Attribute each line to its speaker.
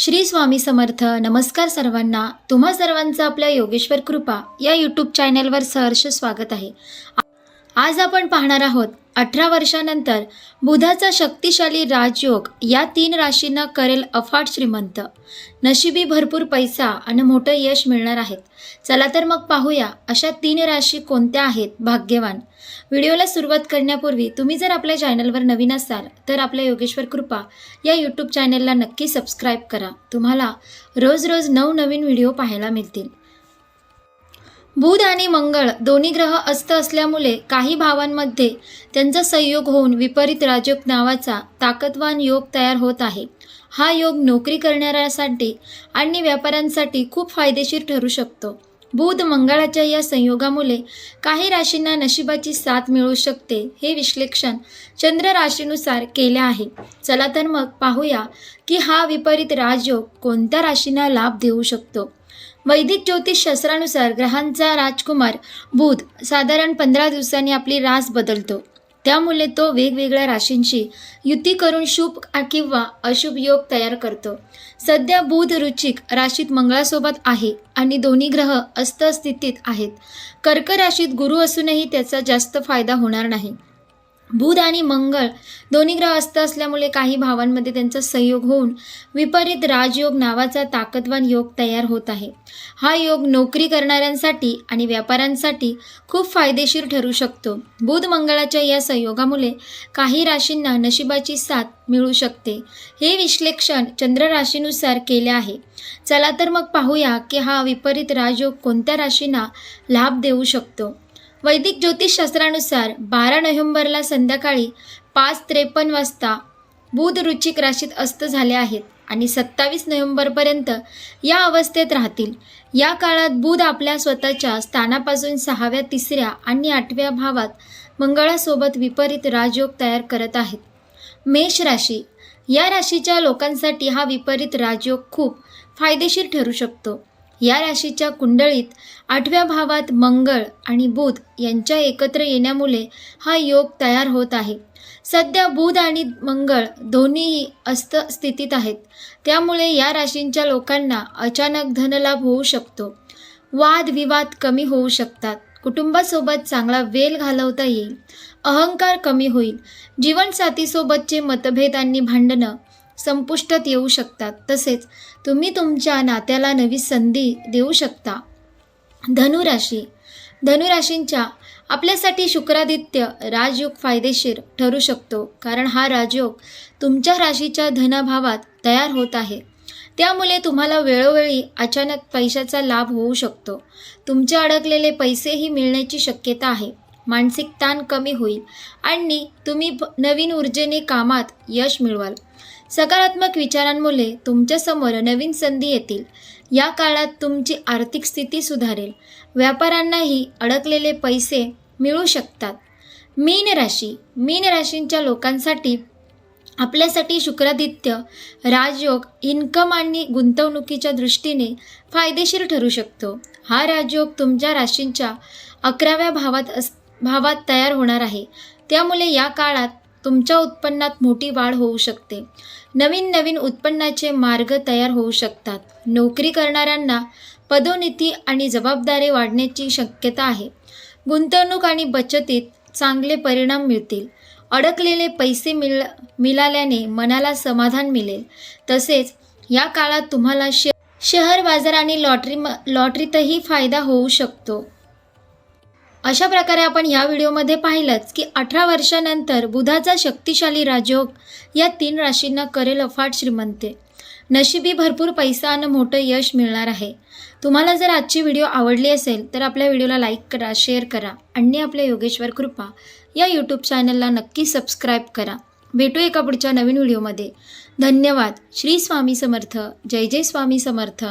Speaker 1: श्री स्वामी समर्थ नमस्कार सर्वांना. तुम्हा सर्वांचं आपल्या योगेश्वर कृपा या यूट्यूब चॅनलवर सहर्ष स्वागत आहे. आज आपण पाहणार आहोत अठरा वर्षानंतर बुधाचा शक्तिशाली राजयोग या तीन राशींना करेल अफाट श्रीमंत. नशिबी भरपूर पैसा आणि मोठं यश मिळणार आहेत. चला तर मग पाहूया अशा तीन राशी कोणत्या आहेत भाग्यवान. व्हिडिओला सुरुवात करण्यापूर्वी तुम्ही जर आपल्या चॅनलवर नवीन असाल तर आपल्या योगेश्वर कृपा या यूट्यूब चॅनलला नक्की सबस्क्राईब करा. तुम्हाला रोज रोज नवनवीन व्हिडिओ पाहायला मिळतील. बुध आणि मंगळ दोन्ही ग्रह अस्त असल्यामुळे काही भावांमध्ये त्यांचा संयोग होऊन विपरीत राजयोग नावाचा ताकदवान योग तयार होत आहे. हा योग नोकरी करणाऱ्यासाठी आणि व्यापाऱ्यांसाठी खूप फायदेशीर ठरू शकतो. बुध मंगळाच्या या संयोगामुळे काही राशींना नशिबाची साथ मिळू शकते हे विश्लेषण चंद्र राशीनुसार केले आहे. चला तर मग पाहूया की हा विपरीत राजयोग कोणत्या राशींना लाभ देऊ शकतो? वैदिक ज्योतिषशास्त्रानुसार ग्रहांचा राजकुमार बुध साधारण पंधरा दिवसांनी आपली रास बदलतो. त्यामुळे तो वेगवेगळ्या राशींशी युती करून शुभ किंवा अशुभ योग तयार करतो. सध्या बुध रुचिक राशीत मंगळासोबत आहे आणि दोन्ही ग्रह अस्त स्थितीत आहेत. कर्क राशीत गुरु असूनही त्याचा जास्त फायदा होणार नाही. बुध आणि मंगळ दोन्ही ग्रह अस्त असल्यामुळे काही भावांमध्ये त्यांचा संयोग होऊन विपरीत राजयोग नावाचा ताकदवान योग तयार होत आहे. हा योग नोकरी करणाऱ्यांसाठी आणि व्यापाऱ्यांसाठी खूप फायदेशीर ठरू शकतो. बुध मंगळाच्या या संयोगामुळे काही राशींना नशिबाची साथ मिळू शकते. हे विश्लेषण चंद्र राशीनुसार केले आहे. चला तर मग पाहूया की हा विपरीत राजयोग कोणत्या राशींना लाभ देऊ शकतो? वैदिक ज्योतिषशास्त्रानुसार बारा नोव्हेंबरला संध्याकाळी पाच त्रेपन्न वाजता बुध रुचिक राशीत अस्त झाले आहेत आणि सत्तावीस नोव्हेंबरपर्यंत या अवस्थेत राहतील. या काळात बुध आपल्या स्वतःच्या स्थानापासून सहाव्या तिसऱ्या आणि आठव्या भावात मंगळासोबत विपरीत राजयोग तयार करत आहेत. मेष राशी या राशीच्या लोकांसाठी हा विपरीत राजयोग खूप फायदेशीर ठरू शकतो. या राशीच्या कुंडळीत आठव्या भावात मंगळ आणि बुध यांच्या एकत्र येण्यामुळे हा योग तयार होत आहे. सध्या बुध आणि मंगळ दोन्हीही अस्त स्थितीत आहेत. त्यामुळे या राशींच्या लोकांना अचानक धनलाभ होऊ शकतो. वादविवाद कमी होऊ शकतात. कुटुंबासोबत चांगला वेल घालवता येईल. अहंकार कमी होईल. जीवनसाथीसोबतचे मतभेद आणि भांडणं संपुष्टात येऊ शकतात. तसेच तुम्ही तुमच्या नात्याला नवी संधी देऊ शकता. धनुराशी. धनुराशींच्या आपल्यासाठी शुक्रादित्य राजयोग फायदेशीर ठरू शकतो. कारण हा राजयोग तुमच्या राशीच्या धनभावात तयार होत आहे. त्यामुळे तुम्हाला वेळोवेळी अचानक पैशाचा लाभ होऊ शकतो. तुमचे अडकलेले पैसेही मिळण्याची शक्यता आहे. मानसिक ताण कमी होईल आणि तुम्ही नवीन ऊर्जेने कामात यश मिळवाल. सकारात्मक विचारांमुळे तुमच्यासमोर नवीन संधी येतील. या काळात तुमची आर्थिक स्थिती सुधारेल. व्यापाऱ्यांनाही अडकलेले पैसे मिळू शकतात. मीन राशी. मीन राशींच्या लोकांसाठी आपल्यासाठी शुक्रादित्य राजयोग इन्कम आणि गुंतवणुकीच्या दृष्टीने फायदेशीर ठरू शकतो. हा राजयोग तुमच्या राशींच्या अकराव्या भावात अस भावात तयार होणार आहे. त्यामुळे या काळात तुमच्या उत्पन्नात मोठी वाढ होऊ शकते. नवीन नवीन उत्पन्नाचे मार्ग तयार होऊ शकतात. नोकरी करणाऱ्यांना पदोन्नती आणि जबाबदारी वाढण्याची शक्यता आहे. गुंतवणूक आणि बचतीत चांगले परिणाम मिळतील. अडकलेले पैसे मिळ मिळाल्याने मनाला समाधान मिळेल. तसेच या काळात तुम्हाला शे शहर बाजार आणि लॉटरी लॉटरीतही फायदा होऊ शकतो. अशा प्रकारे आपण या व्हिडिओमध्ये पाहिलंच की अठरा वर्षानंतर बुधाचा शक्तिशाली राजयोग या तीन राशींना करेल अफाट श्रीमंते. नशिबी भरपूर पैसा आणि मोठं यश मिळणार आहे. तुम्हाला जर आजची व्हिडिओ आवडली असेल तर आपल्या व्हिडिओला लाईक करा शेअर करा आणि आपल्या योगेश्वर कृपा या यूट्यूब चॅनलला नक्की सबस्क्राईब करा. भेटू एका पुढच्या नवीन व्हिडिओमध्ये. धन्यवाद. श्री स्वामी समर्थ. जय जय स्वामी समर्थ.